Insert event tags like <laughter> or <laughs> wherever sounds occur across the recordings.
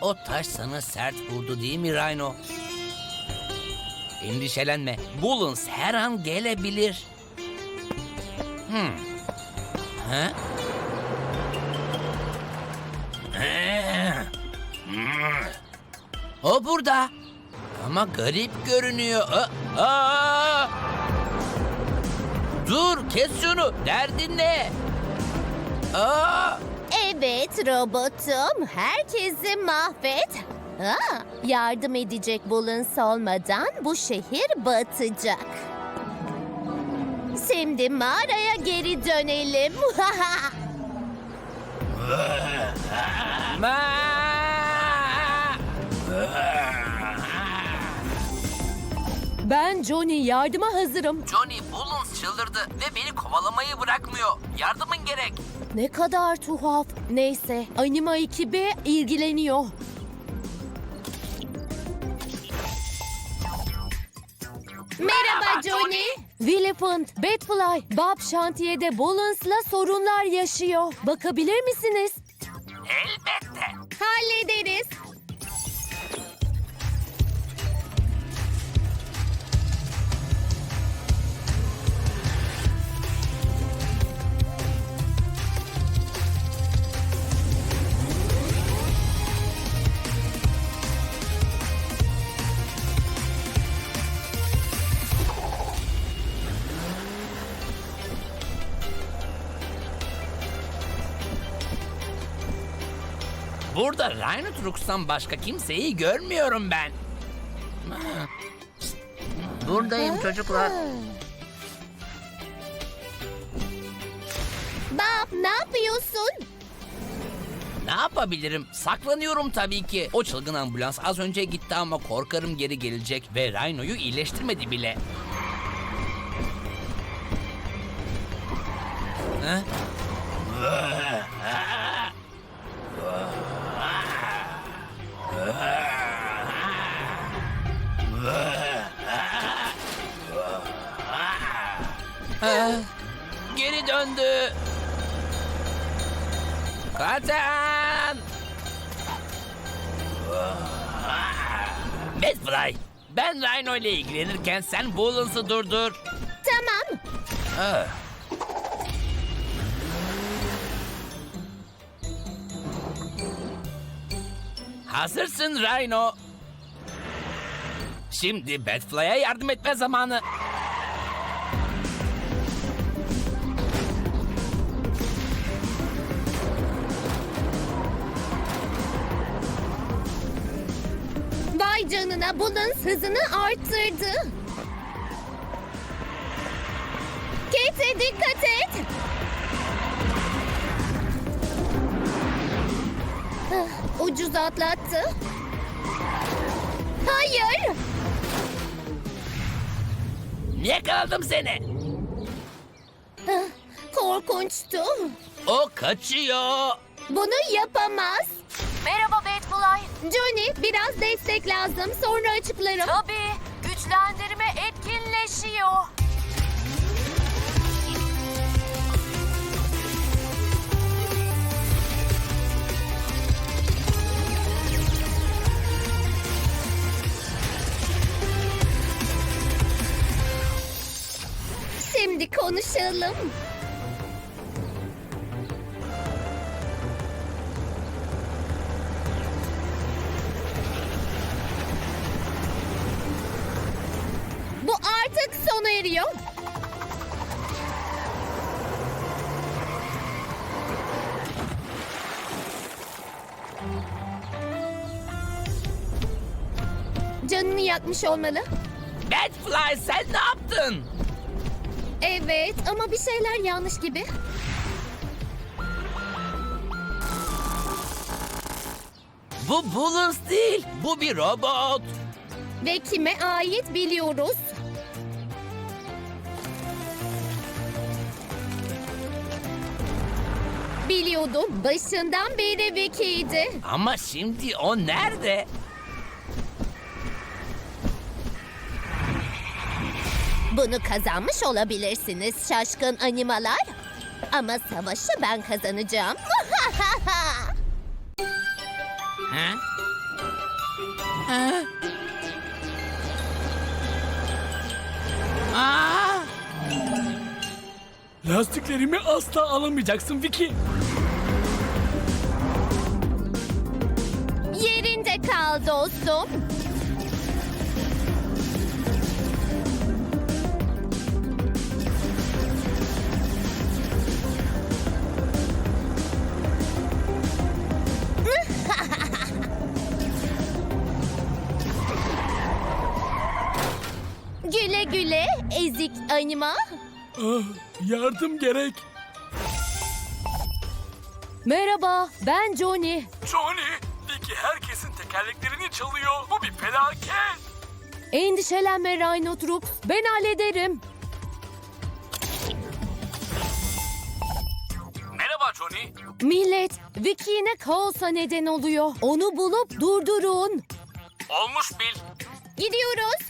O taş sana sert vurdu değil mi Rhino? Endişelenme. Bullens her an gelebilir. Hmm. Ha? Hmm. O burada. Ama garip görünüyor. Aa! Dur kes şunu. Derdin ne? Aa! Evet robotum. Herkesi mahvet. Aa, yardım edecek Bulens olmadan bu şehir batacak. Şimdi mağaraya geri dönelim. <laughs> Ben Johnny yardıma hazırım. Johnny Bullens çıldırdı ve beni kovalamayı bırakmıyor. Yardımın gerek. Ne kadar tuhaf. Neyse Anima ekibi ilgileniyor. Merhaba Johnny. Willipant, Batfly, Bob şantiyede Bolans'la sorunlar yaşıyor. Bakabilir misiniz? Elbette. Hallederiz. Burada Rhinotrox'tan başka kimseyi görmüyorum ben. Buradayım çocuklar. Bob ne yapıyorsun? Ne yapabilirim? Saklanıyorum tabii ki. O çılgın ambulans az önce gitti ama korkarım geri gelecek ve Rhino'yu iyileştirmedi bile. Ha? Ha? <laughs> Geri döndü. Kaçın! Batfly, ben Rhino ile ilgilenirken sen Bullens'ı durdur. Tamam. Hazırsın Rhino. Şimdi Batfly'a yardım etme zamanı. Bulens hızını arttırdı. Kate dikkat et. Ah, Ucuz atlattı. Hayır. Yakaladım seni. Ah, Korkunçtu. O kaçıyor. Bunu yapamaz. Merhaba Batfly. Johnny biraz destek lazım. Sonra açıklarım. Tabii. Güçlendirme etkinleşiyor. Şimdi konuşalım. Sona eriyor. Canını yakmış olmalı. Batfly sen ne yaptın? Evet ama bir şeyler yanlış gibi. Bu Bullens değil. Bu bir robot. Ve kime ait biliyoruz. Biliyordum. Başından beri Vicky'ydi. Ama şimdi o nerede? Bunu kazanmış olabilirsiniz şaşkın animalar. Ama savaşı ben kazanacağım. <laughs> Ha? Ha? Aa! Lastiklerimi asla alamayacaksın Vicky. Kal dostum. <laughs> güle güle ezik anima. Ah, yardım gerek. Merhaba, ben Johnny. Johnny, çalıyor. Bu bir felaket. Endişelenme Rhino Troops, ben hallederim. Merhaba Johnny. Millet, Vicky'ne kaosa neden oluyor. Onu bulup durdurun. Olmuş bil. Gidiyoruz.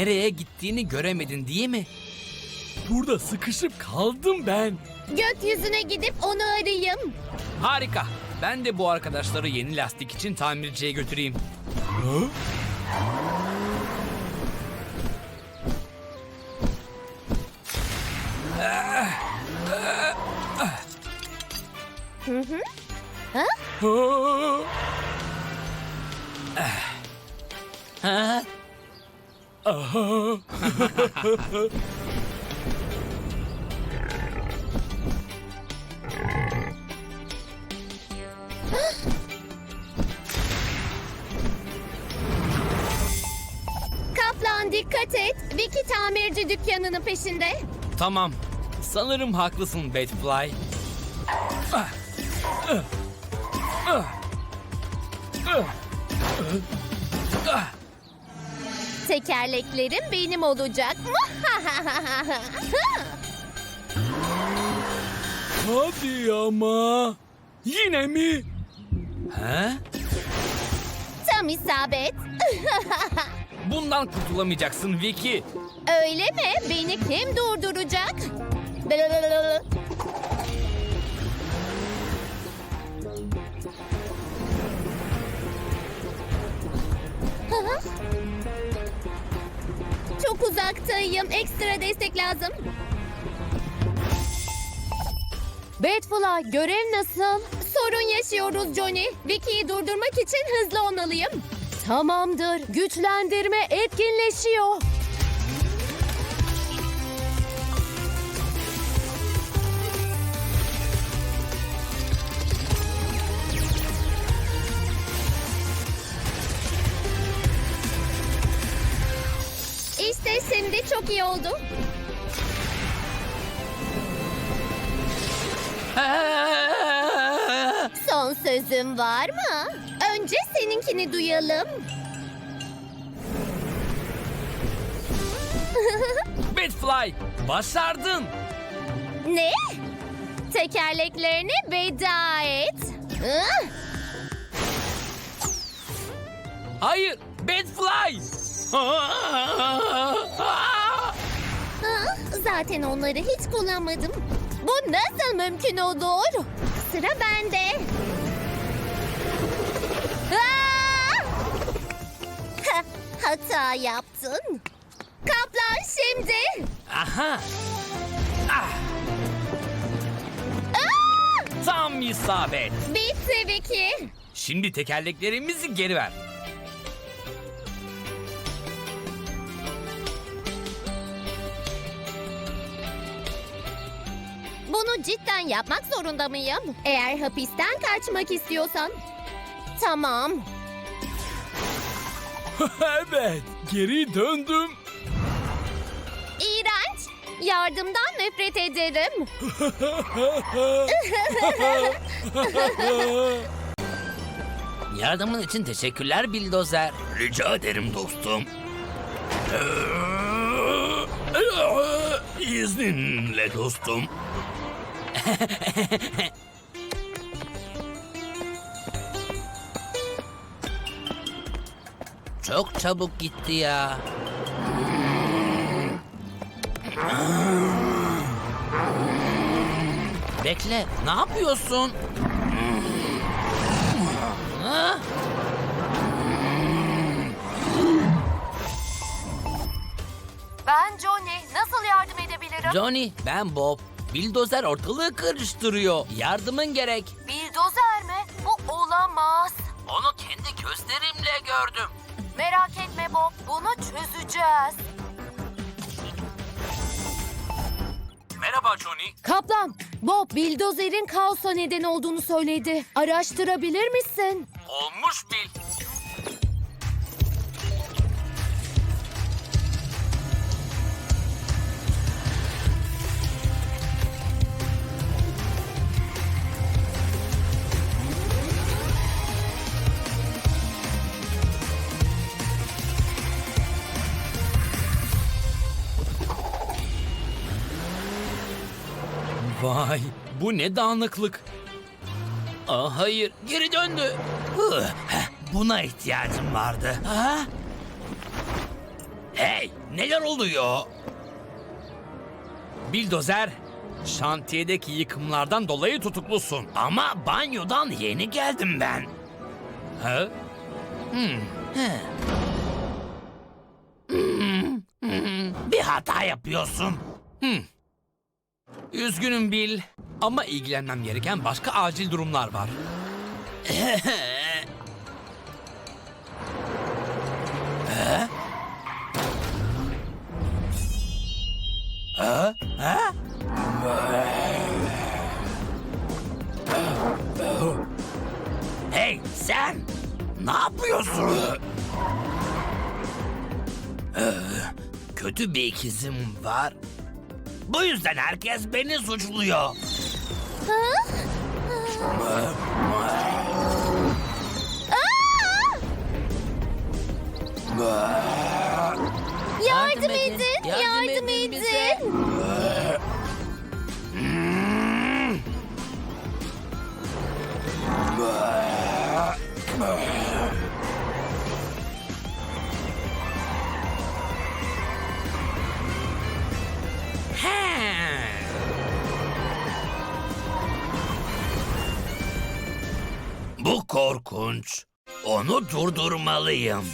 Nereye gittiğini göremedin değil mi? Burada sıkışıp kaldım ben. Gökyüzüne gidip onu arayayım. Harika. Ben de bu arkadaşları yeni lastik için tamirciye götüreyim. Ha? Ha? Ha? Aha. Kaplan dikkat et. Vicky tamirci dükkanının peşinde. Tamam. Sanırım haklısın Batfly. Tekerleklerim benim olacak? <laughs> Hadi ama. Yine mi? Ha? Tam isabet. <laughs> Bundan kurtulamayacaksın Vicky. Öyle mi? Beni kim durduracak? Uzaktayım. Ekstra destek lazım. Batfly, görev nasıl? Sorun yaşıyoruz Johnny. Vicky'yi durdurmak için hızlı olmalıyım. Tamamdır, güçlendirme etkinleşiyor. Çok iyi oldu. Son sözüm var mı? Önce seninkini duyalım. <laughs> Batfly, başardın. Ne? Tekerleklerini veda et. Hayır, Batfly. <laughs> Zaten onları hiç kullanmadım. Bu nasıl mümkün olur? Sıra bende. Ah! Ha, Hata yaptın. Kaplan şimdi. Aha. Ah, Ah! tam isabet. Bitti Vicky. Şimdi tekerleklerimizi geri ver. Bunu cidden yapmak zorunda mıyım? Eğer hapisten kaçmak istiyorsan. Tamam. <laughs> evet, geri döndüm. İğrenç. Yardımdan nefret ederim. <laughs> Yardımın için teşekkürler Bildozer. Rica ederim dostum. <laughs> İzninle dostum. <laughs> Çok çabuk gitti ya. Bekle, ne yapıyorsun? Ha? Ben Johnny. Nasıl yardım edebilirim? Johnny, ben Bob. Bildozer ortalığı karıştırıyor. Yardımın gerek. Bildozer mi? Bu olamaz. Onu kendi gözlerimle gördüm. Merak etme Bob. Bunu çözeceğiz. Merhaba Johnny. Kaplan, Bob bildozer'in kaosa neden olduğunu söyledi. Araştırabilir misin? Olmuş bil. Vay, bu ne dağınıklık. Aa, hayır, geri döndü. Buna ihtiyacım vardı. Ha? Hey, neler oluyor? Bildozer, şantiyedeki yıkımlardan dolayı tutuklusun. Ama banyodan yeni geldim ben. Ha? Hmm. he. Hmm, hmm, Bir hata yapıyorsun. Hmm. Üzgünüm Bill ama ilgilenmem gereken başka acil durumlar var. Hey sen! Ne yapıyorsun? Kötü bir ikizim var. Bu yüzden herkes beni suçluyor. Yardım edin, yardım edin. Onu durdurmalıyım.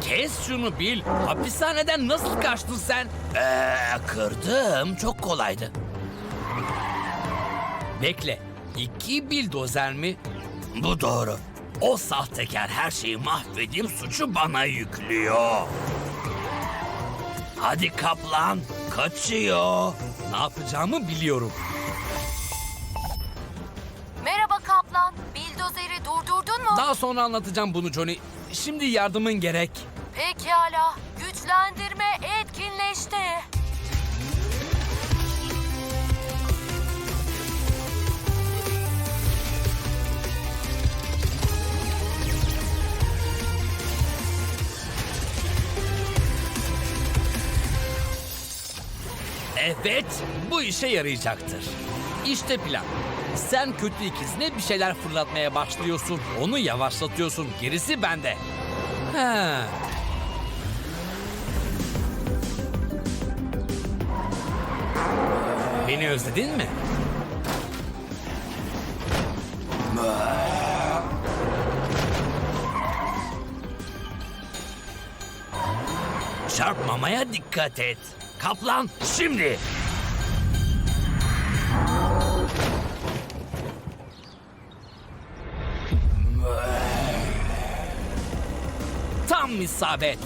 Kes şunu Bil. Hapishaneden nasıl kaçtın sen? Ee, kırdım. Çok kolaydı. Bekle. İki bildozer mi? Bu doğru. O sahtekar her şeyi mahvedip suçu bana yüklüyor. Hadi kaplan. Kaçıyor. Ne yapacağımı biliyorum. Merhaba Kaplan. Bildozeri durdurdun mu? Daha sonra anlatacağım bunu Johnny. Şimdi yardımın gerek. Pekala. Güçlendirme etkinleşti. Evet, bu işe yarayacaktır. İşte plan. Sen kötü ikizine bir şeyler fırlatmaya başlıyorsun. Onu yavaşlatıyorsun. Gerisi bende. Ha. Beni özledin mi? Çarpmamaya dikkat et. Kaplan şimdi. Tam isabet.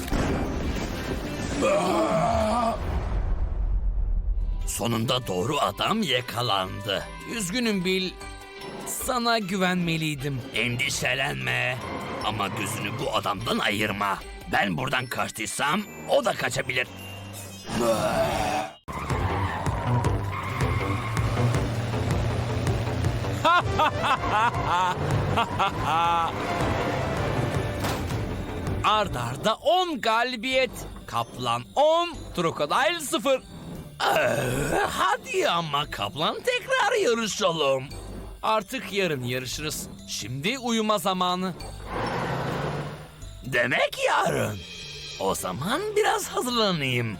Sonunda doğru adam yakalandı. Üzgünüm Bil. Sana güvenmeliydim. Endişelenme. Ama gözünü bu adamdan ayırma. Ben buradan kaçtıysam o da kaçabilir. <laughs> Ard arda 10 galibiyet. Kaplan 10, Krokodil 0. hadi ama Kaplan tekrar yarışalım. Artık yarın yarışırız. Şimdi uyuma zamanı. Demek yarın. O zaman biraz hazırlanayım.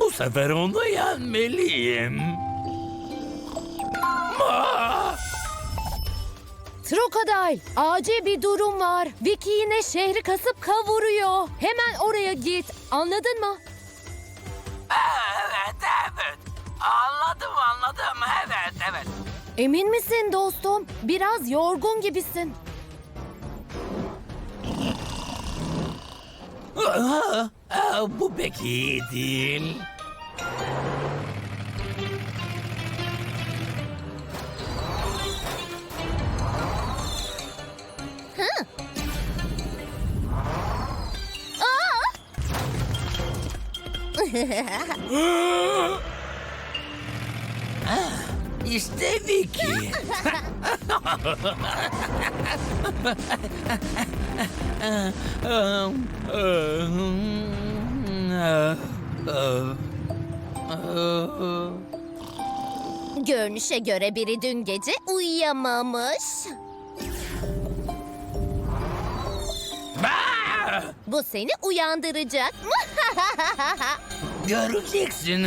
Bu sefer onu yenmeliyim. Ah! Krokodil, acil bir durum var. Vicky yine şehri kasıp kavuruyor. Hemen oraya git. Anladın mı? Emin misin dostum? Biraz yorgun gibisin. Aa, aa, bu pek iyi değil. <laughs> İşte Vicky. Görünüşe göre biri dün gece uyuyamamış. Bu seni uyandıracak mı? <laughs> Göreceksin.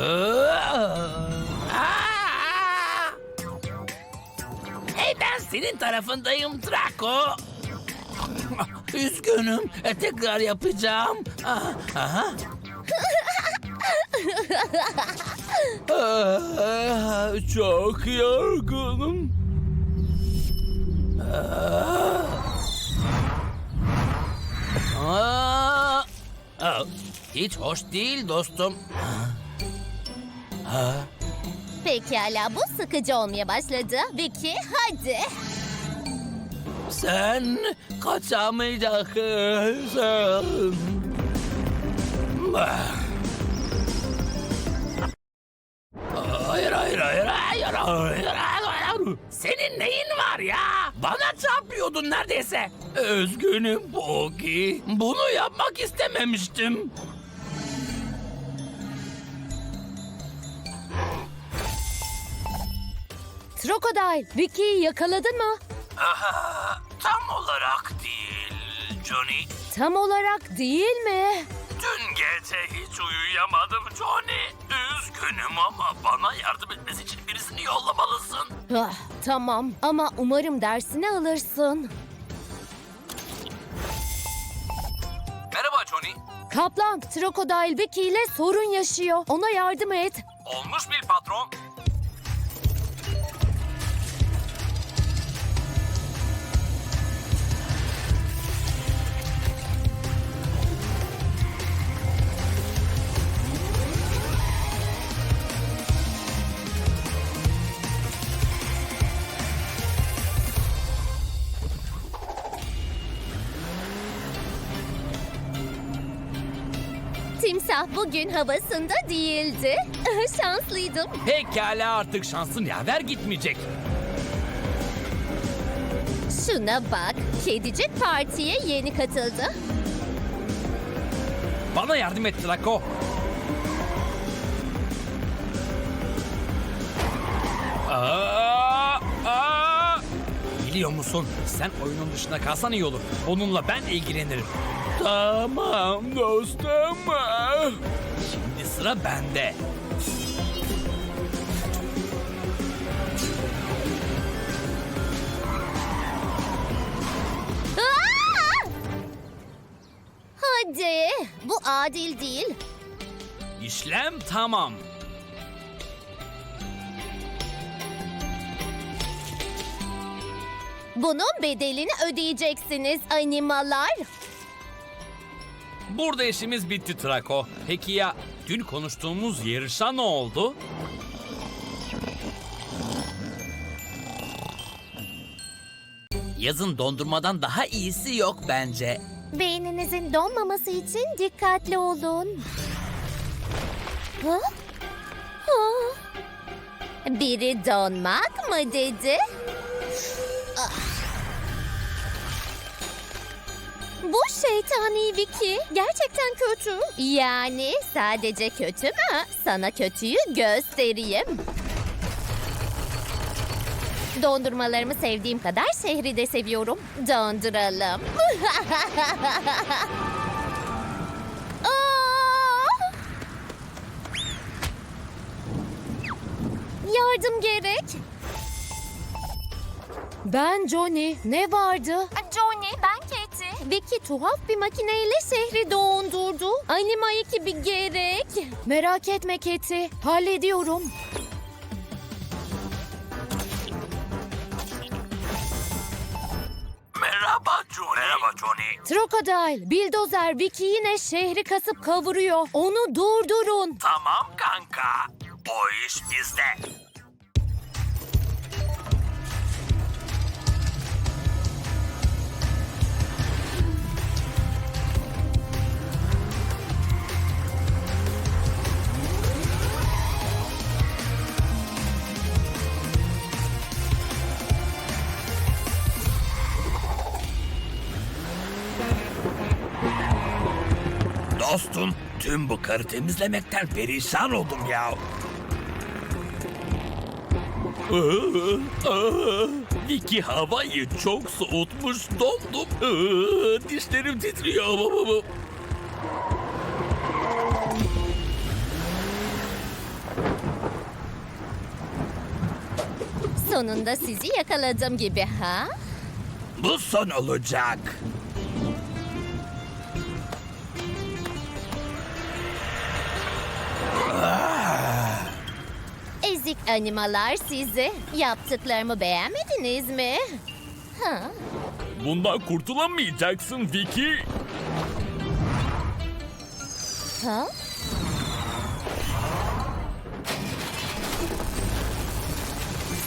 Aa! Hey ben senin tarafındayım Draco. Üzgünüm. E, Tekrar yapacağım. Aha, Aha. Ah, Çok yorgunum. Aa, Hiç hoş değil dostum. Pekala bu sıkıcı olmaya başladı. Vicky hadi. Sen kaçamayacaksın. Hayır, hayır, hayır, hayır, hayır, hayır. Senin neyin var ya? Bana çarpıyordun neredeyse. Özgünüm Bogi. Bunu yapmak istememiştim. Krokodil, Vicky'yi yakaladın mı? Tam olarak değil Johnny. Tam olarak değil mi? Dün gece hiç uyuyamadım Johnny. Üzgünüm ama bana yardım etmesi için birisini yollamalısın. Ah, tamam ama umarım dersini alırsın. Merhaba Johnny. Kaplan, Krokodil Vicky ile sorun yaşıyor. Ona yardım et. Olmuş bir patron. Timsah bugün havasında değildi. <laughs> Şanslıydım. Pekala artık şansın yaver gitmeyecek. Şuna bak. Kedicik partiye yeni katıldı. Bana yardım et Draco. Aa, aa! Biliyor musun? Sen oyunun dışında kalsan iyi olur. Onunla ben ilgilenirim. Tamam dostum. Şimdi sıra bende. Aa! Hadi. Bu adil değil. İşlem tamam. Bunun bedelini ödeyeceksiniz animalar. Burada işimiz bitti Trako. Peki ya dün konuştuğumuz yarışa ne oldu? Yazın dondurmadan daha iyisi yok bence. Beyninizin donmaması için dikkatli olun. Ha? Ha? Biri donmak mı dedi? Bu şeytani Vicky gerçekten kötü. Yani sadece kötü mü? Sana kötüyü göstereyim. Dondurmalarımı sevdiğim kadar şehri de seviyorum. Donduralım. Aa! <laughs> Yardım gerek. Ben Johnny. Ne vardı? Johnny, ben Katie. Vicky tuhaf bir makineyle şehri dondurdu. Anima ekibi gerek. Merak etme Keti. Hallediyorum. Merhaba Johnny. Merhaba Johnny. Crocodile, Bildozer, Vicky yine şehri kasıp kavuruyor. Onu durdurun. Tamam kanka. O iş bizde. Dostum, tüm bu karı temizlemekten perişan oldum ya. Vicky havayı çok soğutmuş, dondum. Dişlerim titriyor. Sonunda sizi yakaladım gibi ha? Bu son olacak. Animalar sizi. Yaptıklarımı beğenmediniz mi? Ha? Bundan kurtulamayacaksın Vicky. Ha?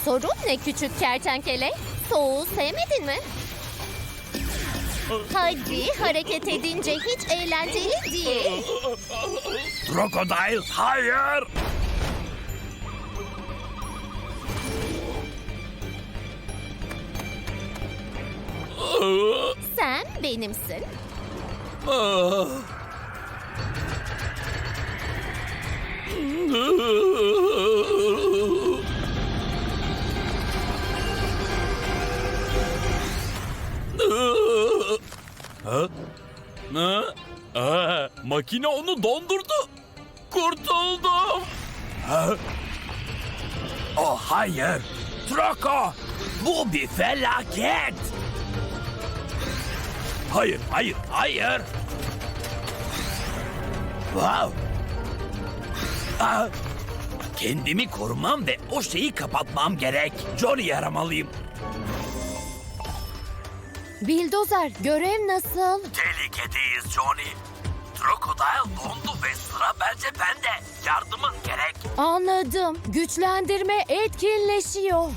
Sorun ne küçük kertenkele? Soğuğu sevmedin mi? Hadi hareket edince hiç eğlenceli değil. Crocodile, hayır. Sen benimsin. Ha? Aa, makine onu dondurdu. Kurtuldum. Ha? Oh hayır. Troko. Bu bir felaket. Hayır, hayır, hayır. Wow. Aa, kendimi korumam ve o şeyi kapatmam gerek. Johnny'i aramalıyım. Bildozer, görev nasıl? Tehlikedeyiz Johnny. Crocodile dondu ve sıra bence bende. Yardımın gerek. Anladım. Güçlendirme etkinleşiyor.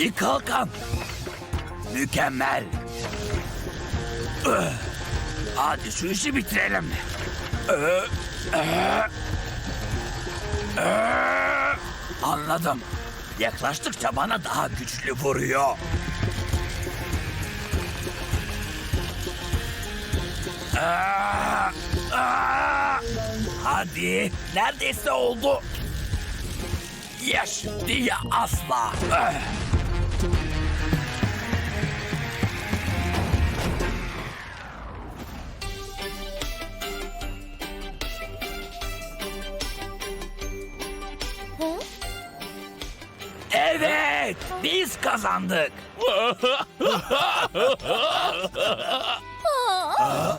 Bir kalkan. Mükemmel. Hadi şu işi bitirelim. Anladım. Yaklaştıkça bana daha güçlü vuruyor. Hadi, neredeyse oldu. Ya şimdi ya asla. Evet, biz kazandık. Aa,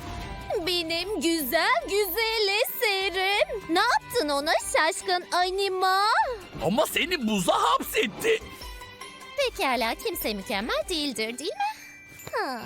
benim güzel güzel eserim. Ne yaptın ona şaşkın anima? Ama seni buza hapsetti. Pekala kimse mükemmel değildir değil mi? Ha.